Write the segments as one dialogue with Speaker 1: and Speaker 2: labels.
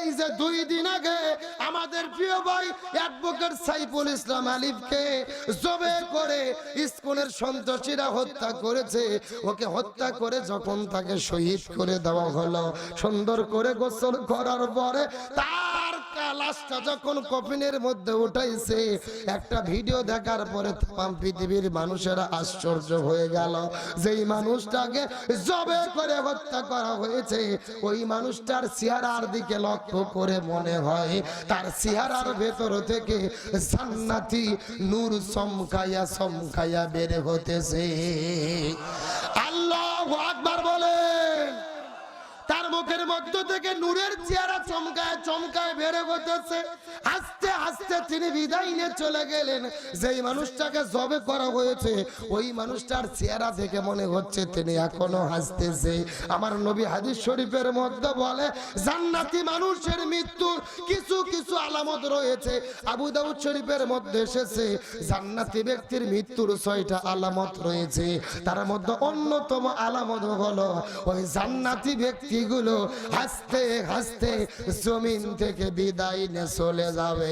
Speaker 1: এই যে দুই দিন আগে আমাদের প্রিয় ভাই অ্যাডভোকেট সাইফুল ইসলাম আলিফকে জবে করে স্কুলের সন্ত্রাসীরা হত্যা করেছে। ওকে হত্যা করে যখন তাকে শহীদ করে দেওয়া হলো, সুন্দর করে গোসল করার পরে তার তার চেহারার ভেতর থেকে জান্নাতি নূর চমকাইয়া চমকাইয়া বের হতেছে। আল্লাহ মুখের মধ্য থেকে নূরের চেহারা চমকায় চমকায় বেড়ে হতেছে তিনি বিদায় নিয়ে চলে গেলেন। যেই মানুষটাকে জবে করা হয়েছে, ওই মানুষটার চেহারা দেখে মনে হচ্ছে তিনি এখনও হাসতেছে। আমার নবী হাদিস শরীফের মধ্যে বলে, জান্নাতি মানুষের মৃত্যুর কিছু কিছু আলামত রয়েছে। আবু দাউদ শরীফের মধ্যে এসেছে, জান্নাতি ব্যক্তির মৃত্যুর ছয়টা আলামত রয়েছে। তার মধ্যে অন্যতম আলামত হলো, ওই জান্নাতি ব্যক্তিগুলো হাসতে হাসতে জমিন থেকে বিদায় নিয়ে চলে যাবে।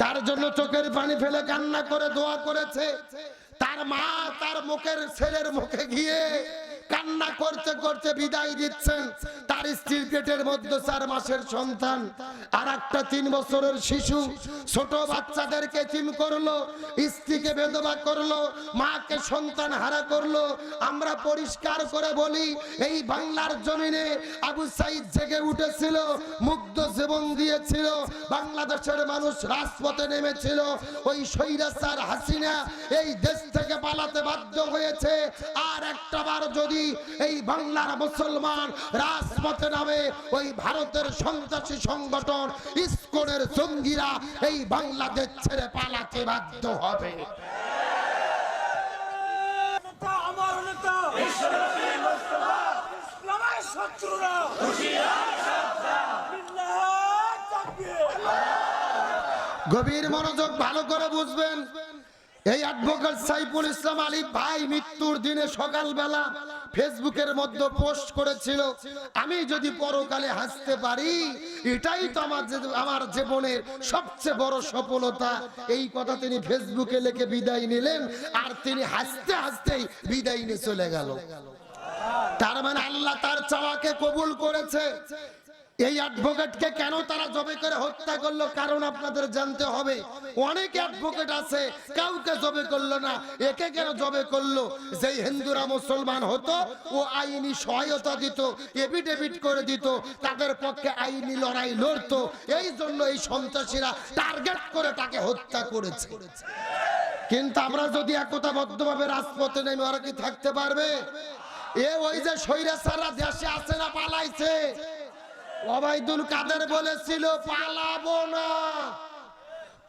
Speaker 1: তার জন্য চোখের পানি ফেলে কান্না করে, দোয়া করেছে। তার মা তার মুখের ছেলের মুখে গিয়ে কান্না করতে করতে বিদায় দিচ্ছেন। তার স্ত্রীর পেটের মধ্যে চার মাসের সন্তান। আর একটা তিন বছরের শিশু ছোট বাচ্চাদেরকে চিন করল, স্ত্রীকে বেদবা করল, মাকে সন্তান হারা করল। আমরা পরিষ্কার করে বলি, এই বাংলার জমিনে আবু সাইদ জেগে উঠেছিল, মুগ্ধ জীবন দিয়েছিল। বাংলাদেশের মানুষ রাজপথে নেমেছিল। ওই স্বৈরাচার হাসিনা এই দেশ থেকে পালাতে বাধ্য হয়েছে। আর একটা বার যদি এই বাংলার মুসলমান রাজপথে নামে ওই ভারতের সন্ত্রাসী সংগঠন ইস্কনের জঙ্গিরা এই বাংলাদেশ ছেড়ে পালাতে বাধ্য হবে।
Speaker 2: আমার নেতা। শত্রুরা।
Speaker 1: গভীর মনোযোগ ভালো করে বুঝবেন এই অ্যাডভোকেট সাইফুল ইসলাম আলী ভাই মৃত্যুর দিনে সকালবেলা ফেসবুকের মধ্যে পোস্ট করেছিল, আমি যদি পরকালে হাসতে পারি, এটাই তো আমার আমার জীবনের সবচেয়ে বড় সফলতা। এই কথা তিনি ফেসবুকে লিখে বিদায় নিলেন, আর তিনি হাসতে হাসতেই বিদায় নিয়ে চলে গেল। তার মানে আল্লাহ তার চাওয়াকে কবুল করেছে। এই অ্যাডভোকেটকে কেন তারা জবে করে হত্যা করল? কারণ আপনাদের জানতে হবে, অনেক অ্যাডভোকেট আছে, কাউকে জবে করল না। একে কেন জবে করল? যেই হিন্দুরা মুসলমান হতো, ও আইনি সহায়তা দিত এফিডেভিট করে দিত, তাদের পক্ষে আইনি লড়াই লড়তো। এই জন্য এই সন্ত্রাসীরা টার্গেট করে তাকে হত্যা করেছে। কিন্তু আমরা যদি একতাবদ্ধভাবে রাজপথে নেমে, ওরা কি থাকতে পারবে? এ ওই যে সৈরা সারা দেশে আছে না, পালাইছে। অবাইদুল কাদের বলেছিল, পালাবো না।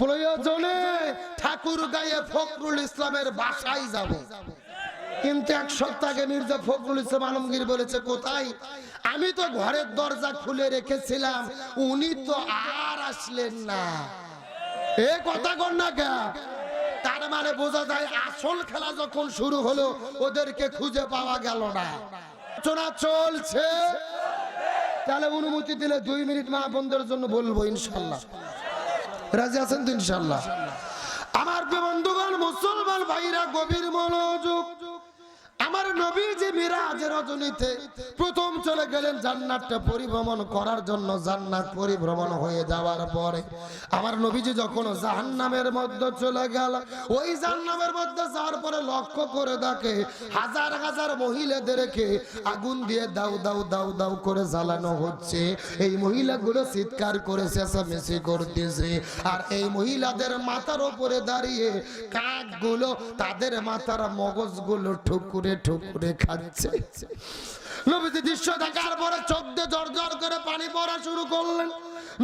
Speaker 1: প্রয়োজনে ঠাকুর গায়ে ফখরুল ইসলামের বাসায় যাব। কিন্তু এক সপ্তাহ মির্জা ফখরুল ইসলাম আলমগীর বলেছে, কোথায়? আমি তো ঘরের দরজা খুলে রেখেছিলাম, উনি তো আর আসলেন না। এ কথা কর না কে তার মানে বোঝা যায় আসল খেলা যখন শুরু হলো, ওদেরকে খুঁজে পাওয়া গেল না। চলছে। তাহলে অনুমতি দিলে দুই মিনিট মা বন্ধের জন্য বলব ইনশাল্লাহ। রাজি আছেন তো ইনশাল্লাহ? আমার বন্ধুগণ, মুসলমান ভাইরা, গভীর মনোযোগ প্রথম চলে গেলেন জান্নাতটা পরিভ্রমণ করার জন্য, জান্নাত পরিভ্রমণ হয়ে যাওয়ার পরে আমার নবীজি যখন জাহান্নামের মধ্যে চলে গেল, ওই জাহান্নামের মধ্যে যাওয়ার পরে লক্ষ্য করে দেখে হাজার হাজার মহিলাদেরকে আগুন দিয়ে দাউ দাউ দাউ দাউ করে জ্বালানো হচ্ছে। এই মহিলাগুলো চিৎকার করে চেঁচামেচি করতেছে। আর এই মহিলাদের মাথার উপরে দাঁড়িয়ে কাকগুলো, তাদের মাথার মগজগুলো ঠুকুরে ঠুকুরে খাচ্ছে। নবীজি দৃশ্য দেখার পরে চোখ দিয়ে জর জর করে পানি পড়া শুরু করলেন।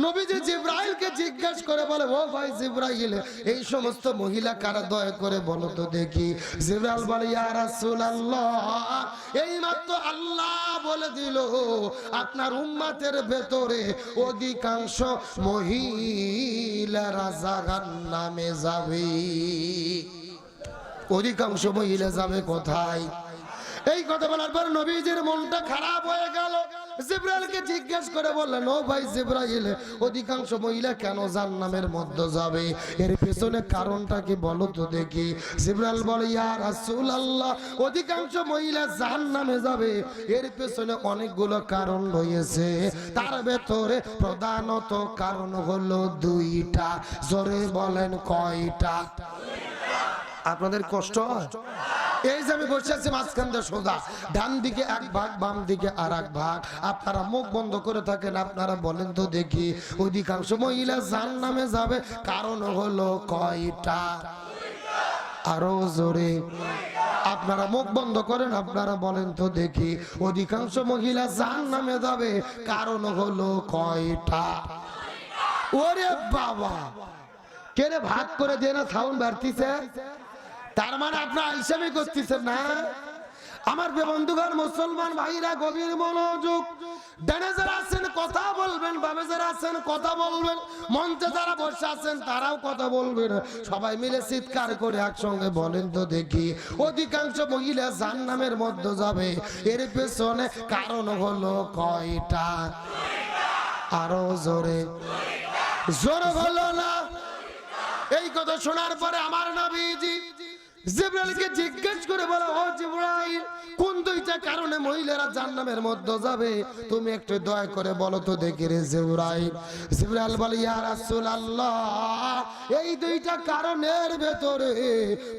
Speaker 1: নবীজি জিব্রাইলকে জিজ্ঞেস করে বলে, ও ভাই জিব্রাইল, এই সমস্ত মহিলা কারা দয়া করে বলো তো দেখি? জিব্রাইল বলে, ইয়া রাসূলুল্লাহ এই মাত্র আল্লাহ বলে দিল, আপনার উম্মাতের ভেতরে অধিকাংশ মহিলারা জাহান্নামে যাবে। অধিকাংশ মহিলা যাবে কোথায়? এই কথা বলার পর নবীজির মনটা খারাপ হয়ে গেল। জিব্রাইলকে জিজ্ঞেস করে বললেন ও ভাই জিব্রাইল, অধিকাংশ মহিলা কেন জান্নামের মধ্যে যাবে? এর পেছনে কারণটা কি বলো তো দেখি। জিব্রাইল বলে, ইয়া রাসূলুল্লাহ, অধিকাংশ মহিলা জাহান্নামে যাবে। এর পেছনে অনেকগুলো কারণ রয়েছে। তার ভেতরে প্রধানত কারণ হলো দুইটা। জোরে বলেন কয়টা? আপনাদের কষ্ট হয়? এই যে আমি বসে আছি মাঝখান দিয়ে সোজা, ডান দিকে এক ভাগ, বাম দিকে আর এক ভাগ। আপনারা মুখ বন্ধ করে থাকেন, আপনারা বলেন তো দেখি, অধিকাংশ মহিলা জান নামে যাবে। কারণ হলো কয়টা? আরও জোরে। আপনারা মুখ বন্ধ করেন, আপনারা বলেন তো দেখি, অধিকাংশ মহিলা জান নামে যাবে। কারণ হলো কয়টা? ওরে বাবা! কেনে ভাগ করে দিয়ে না সাউন্ড বাড়তিছে? তার মানে আপনার হিসাবে করতেছেন না? আমার বন্ধুগণ, মুসলমান ভাইরা, গভীর মনোযোগ। আছেন, কথা বলবেন আছেন, কথা বলবেন। মঞ্চে যারা বসে আছেন, তারাও কথা বলবেন। সবাই মিলে চিৎকার করে একসঙ্গে বলেন তো দেখি, অধিকাংশ মহিলা জান্নামের মধ্যে যাবে। এর পেছনে কারণ হলো কয়টা? আরও জোরে। জোরে হলো না। এই কথা শোনার পরে আমার নবীজি জিব্রাইলকে জিজ্ঞেস করে বলা ও জিব্রাইল কোন দুইটা কারণে মহিলারা জান্নামের মধ্যে যাবে। তুমি একটু দয়া করে বলো তো দেখি রে জিব্রাইল। জিব্রাইল বলে, ইয়া রাসূলুল্লাহ, এই দুইটা কারণের ভেতরে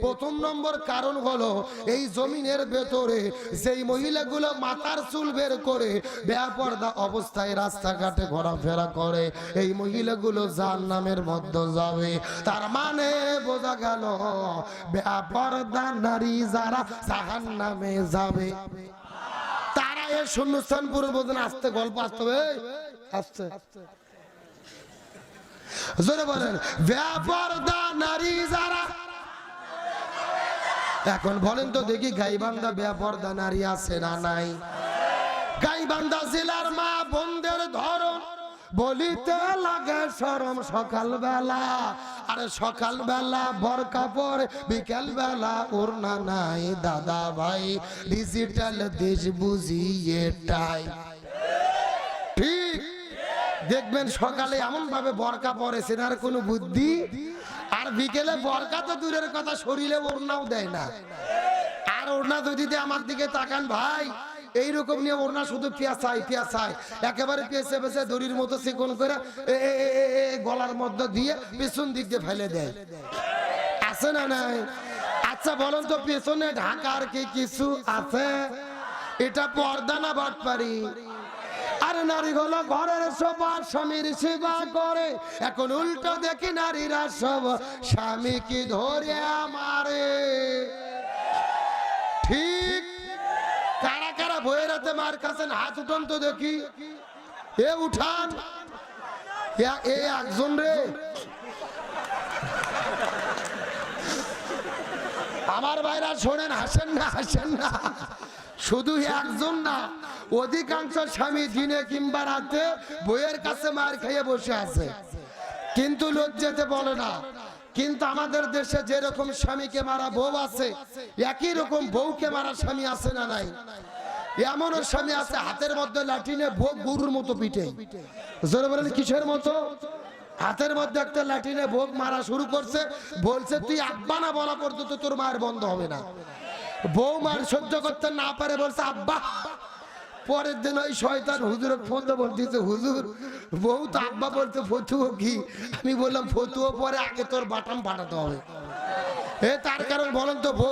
Speaker 1: প্রথম নম্বর কারণ হলো, এই জমিনের ভেতরে যেই মহিলাগুলো মাথার চুল বের করে বেপর্দা অবস্থায় রাস্তাঘাটে ঘোরাফেরা করে, এই মহিলাগুলো জাহান্নামের মধ্যে যাবে। তার মানে বোঝা গেল, বেপর্দা নারী যারা জাহান্নামে যাবে। তারা এ শূন্যস্থান পূর্বদিন আসতে, গল্প আসতে হবে আসতে। জোরে বলেন, বেপর্দা নারী যারা, এখন বলেন তো দেখি গাইবান্ধা বেপর্দা নারী আছে না নাই? গাইবান্ধা জেলার মা বোনদের ধরন বলিতে লাগে সরম সকাল বেলা আরে সকাল বেলা বরকা পরে বিকেল বেলা ওড়না নাই, দাদা ভাই ডিজিটাল দেশ বুঝি এটাই ঠিক। দেখবেন সকালে এমন ভাবে বরকা পরে সেনার কোনো বুদ্ধি? আর বিকেলে বরকা তো দূরের কথা, শরীরে ওড়নাও দেয় না। আর ওড়না যদি আমার দিকে তাকান, ভাই এইরকম নিয়ে ওড়না শুধু পেঁচাই পেঁচাই একেবারে পেঁচে পেঁচে দড়ির মতো চিকন করে গলার মধ্যে দিয়ে পেছন দিক দিয়ে ফেলে দেয়। আছে না নাই? আচ্ছা বলেন তো, পেছনে ঢাকার কি কিছু আছে? এটা পর্দা না বাটপারি? আরে নারী হলো ঘরের সবার স্বামীর সেবা করে। এখন উল্টো দেখি নারীরা সব, স্বামী কি ধরে আমারে? কারা কারা বইয়ের হাতে মার খাচ্ছেন হাত উঠান তো দেখি। এ উঠান। এ একজন রে। আমার ভাইরা শোনেন, হাসেন না হাসেন না। শুধু একজন না, অধিকাংশ স্বামী দিনে কিংবা রাতে বইয়ের কাছে মার খেয়ে বসে আছে। কিন্তু লজ্জাতে বলে না। কিন্তু আমাদের দেশে যেরকম স্বামীকে মারা বউ আছে, একই রকম বউকে মারা স্বামী আছে না নাই? এমনও স্বামী আছে, হাতের মধ্যে লাঠিনে বউ গরুর মতো পিঠে। জোরে বলেন, কিসের মতো? হাতের মধ্যে একটা লাঠিনে ভোগ মারা শুরু করছে, বলছে, তুই আব্বা না, বলা পর্যন্ত তোর মায়ের বন্ধ হবে না। বউ মার সহ্য করতে না পারে, বলছে, আব্বা। পরের দিন ওই শয়তান হুজুরের ফোন দিয়ে বলতেছে হুজুর, বউ তো আব্বা বলতে ফতুও কি? আমি বললাম ফতুও পরে আগে তোর বাটাম পাঠাতে হবে। এ তার কারণ বলেন তো তো